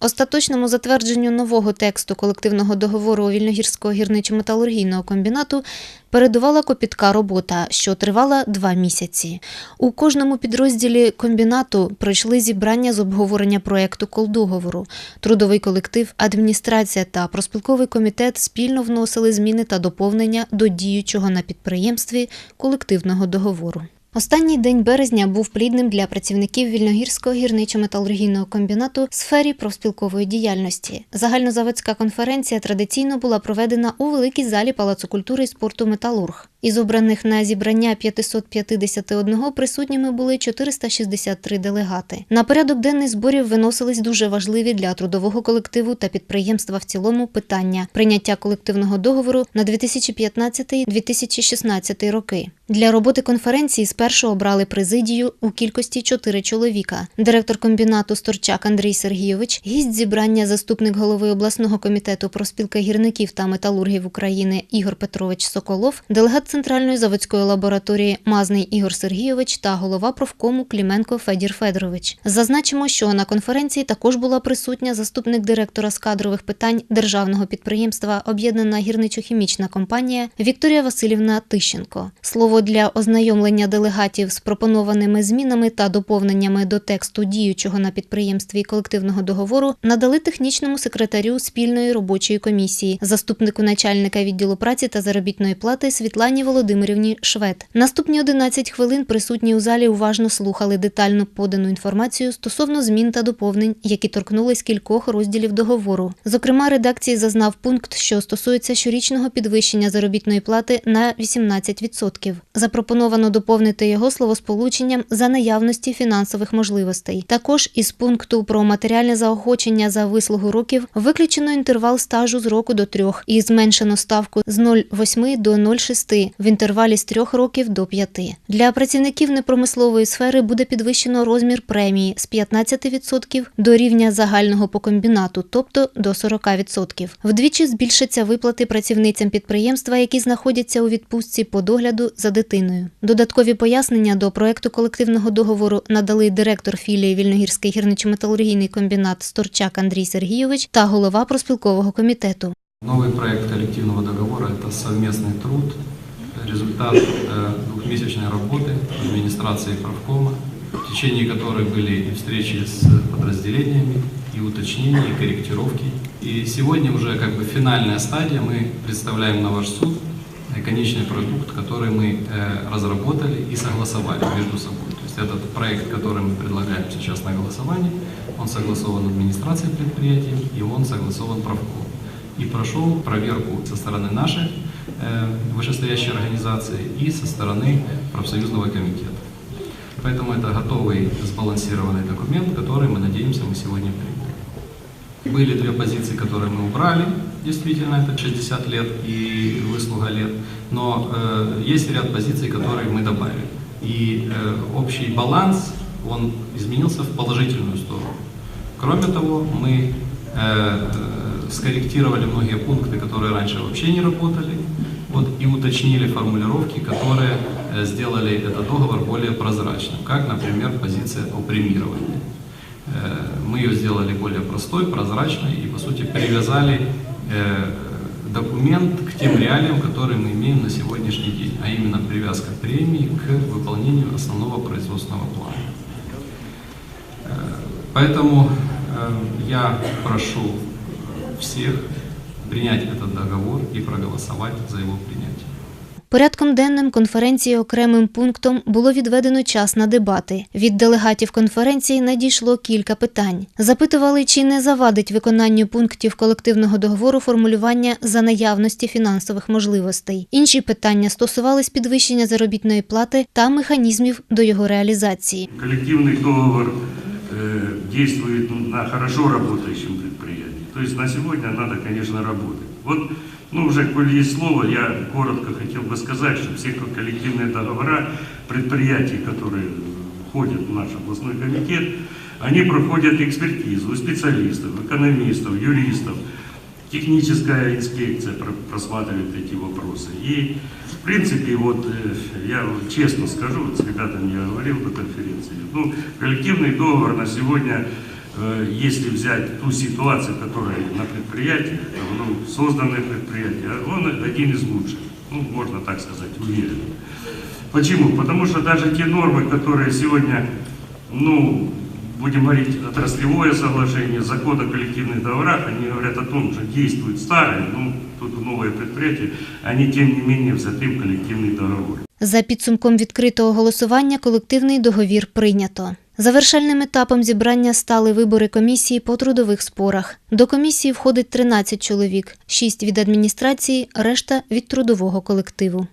Остаточному затвердженню нового тексту колективного договору Вільногірського гірничо-металургійного комбінату передувала копітка робота, що тривала два місяці. У кожному підрозділі комбінату пройшли зібрання з обговорення проекту колдоговору. Трудовий колектив, адміністрація та проспілковий комітет спільно вносили зміни та доповнення до діючого на підприємстві колективного договору. Останній день березня був плідним для працівників Вільногірського гірничо-металургійного комбінату в сфері профспілкової діяльності. Загальнозаводська конференція традиційно була проведена у великій залі Палацу культури і спорту Металург. Із обраних на зібрання 551 присутніми були 463 делегати. На порядок денний зборів виносились дуже важливі для трудового колективу та підприємства в цілому питання прийняття колективного договору на 2015-2016 роки. Для роботи конференції спершу обрали президію у кількості 4 чоловіка. Директор комбінату Сторчак Андрій Сергійович, гість зібрання, заступник голови обласного комітету проспілка гірників та металургів України Ігор Петрович Соколов, делегат Центральної заводської лабораторії Мазний Ігор Сергійович та голова профкому Кліменко Федір Федорович. Зазначимо, що на конференції також була присутня заступник директора з кадрових питань державного підприємства Об'єднана гірничо-хімічна компанія Вікторія Васильівна Тищенко. Слово для ознайомлення делегатів з пропонованими змінами та доповненнями до тексту діючого на підприємстві колективного договору надали технічному секретарю спільної робочої комісії, заступнику начальника відділу праці та заробітної плати Світлані Володимирівні Швед. Наступні 11 хвилин присутні у залі уважно слухали детально подану інформацію стосовно змін та доповнень, які торкнулись кількох розділів договору. Зокрема, редакції зазнав пункт, що стосується щорічного підвищення заробітної плати на 18%. Запропоновано доповнити його словосполученням за наявності фінансових можливостей. Також із пункту про матеріальне заохочення за вислугу років виключено інтервал стажу з року до трьох і зменшено ставку з 0,8 до 0,6 в інтервалі з трьох років до 5. Для працівників непромислової сфери буде підвищено розмір премії з 15% до рівня загального по комбінату, тобто до 40%. Вдвічі збільшаться виплати працівницям підприємства, які знаходяться у відпустці по догляду за дитиною. Додаткові пояснення до проекту колективного договору надали директор філії Вільногірський гірничо-металургійний комбінат Сторчак Андрій Сергійович та голова проспілкового комітету. Новый проект коллективного договора – это совместный труд, результат э, двухмесячной работы администрации правкома, в течение которой были и встречи с подразделениями, и уточнения, и корректировки. И сегодня уже как бы финальная стадия, мы представляем на ваш суд конечный продукт, который мы э, разработали и согласовали между собой. То есть этот проект, который мы предлагаем сейчас на голосование, он согласован администрацией предприятия и он согласован правком и прошел проверку со стороны нашей вышестоящей организации и со стороны профсоюзного комитета. Поэтому это готовый сбалансированный документ, который, мы надеемся, мы сегодня примем. Были две позиции, которые мы убрали, действительно, это 60 лет и выслуга лет, но э, есть ряд позиций, которые мы добавили. И э, общий баланс, он изменился в положительную сторону. Кроме того, мы э, скорректировали многие пункты, которые раньше вообще не работали, вот, и уточнили формулировки, которые э, сделали этот договор более прозрачным, как, например, позиция о премировании. Э, Мы ее сделали более простой, прозрачной и, по сути, привязали э, документ к тем реалиям, которые мы имеем на сегодняшний день, а именно привязка премии к выполнению основного производственного плана. Поэтому я прошу всех принять этот договор и проголосовать за его принятие. Порядком денним конференції окремим пунктом було відведено час на дебати. Від делегатів конференції надійшло кілька питань. Запитували, чи не завадить виконанню пунктів колективного договору формулювання за наявності фінансових можливостей. Інші питання стосувались підвищення заробітної плати та механізмів до його реалізації. Коллективный договор э, действует на хорошо работающем предприятии. То есть на сегодня надо, конечно, работать. Вот, ну уже, коль есть слово, я коротко хотел бы сказать, что все коллективные договора предприятий, которые входят в наш областной комитет, они проходят экспертизу специалистов, экономистов, юристов. Техническая инспекция про- просматривает эти вопросы. И, в принципе, вот э, я честно скажу, вот с ребятами я говорил до конференции, ну, коллективный договор на сегодня э, если взять ту ситуацию, которая на предприятии, ну, созданное предприятие, он один из лучших, ну, можно так сказать, уверен. Почему? Потому что даже те нормы, которые сегодня, ну, будем говорить, отраслевое соглашение, закон о коллективных договорах, они говорят о том, что действуют старые, ну, тут новое предприятие, они тем не менее взяты в коллективный договор. За підсумком відкритого голосування колективний договір прийнято. Завершальним етапом зібрання стали вибори комісії по трудових спорах. До комісії входить 13 чоловік, 6 від адміністрації, решта від трудового колективу.